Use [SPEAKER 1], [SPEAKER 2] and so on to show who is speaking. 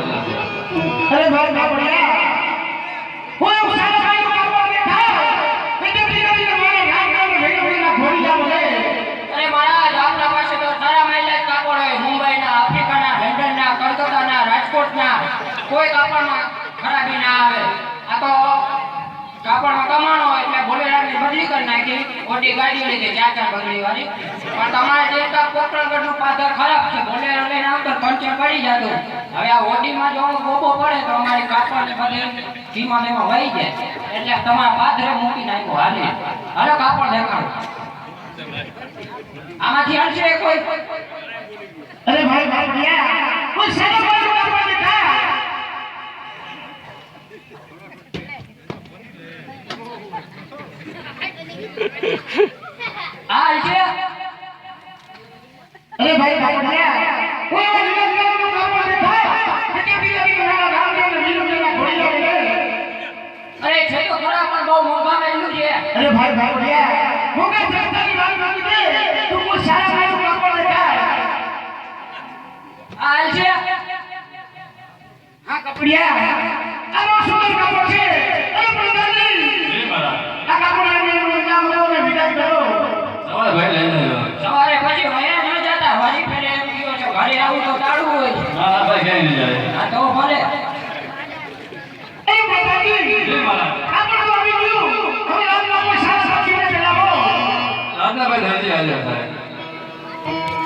[SPEAKER 1] અરે સારા
[SPEAKER 2] માઇલેજ કાપડ હોય મુંબઈના, આફ્રિકાના, લંડનના, કલકત્તાના, રાજકોટના, કોઈ કાપડમાં ખરાબી ના આવે. આ તો કાપડમાં કમાણો એટલે બોલેરાની બદલી કરી નાખી. મોટી ગાડીઓ લીધી ચાર ચાર બદલી વાળી. પણ તમારે જે નું પાદર ખરાબ છે બોલેરો લઈને આમ પંચર પડી જતું હવે આ ઓડીમાં જો બોબો પડે તો અમારી કાપડને બધે ધીમા ધીમા વહી જાય એટલે તમારા પાદરે મૂકી નાખ્યો હાલે હાલો કાપડ દેખાડો આમાંથી હલશે કોઈ
[SPEAKER 1] અરે ભાઈ બાપડિયા કોઈ સારા ભાઈ Ha ha
[SPEAKER 2] આ હલશે
[SPEAKER 1] અરે ભાઈ હું એટલે નામ ઘોડી જા
[SPEAKER 2] અરે છે તો ખરા પણ બહુ મોંઘા મેલું છે.
[SPEAKER 1] અરે ભાઈ બાપડિયા હું કઈ સરકારી વાત નથી દે તું કોઈ સારા ભાઈ કરવા બેઠા
[SPEAKER 2] આલ છે?
[SPEAKER 1] આ કપડિયા. આનો સુંદર કાપડ છે. અરે પ્રધાનજી.
[SPEAKER 3] જી મહારાજ
[SPEAKER 1] આ કાપડ આને નામ લો ને વિદાય કરો.
[SPEAKER 3] સવારે ભાઈ લઈને
[SPEAKER 2] ટાળવું હોય.
[SPEAKER 3] આજના ભાઈ ધરજી હાજર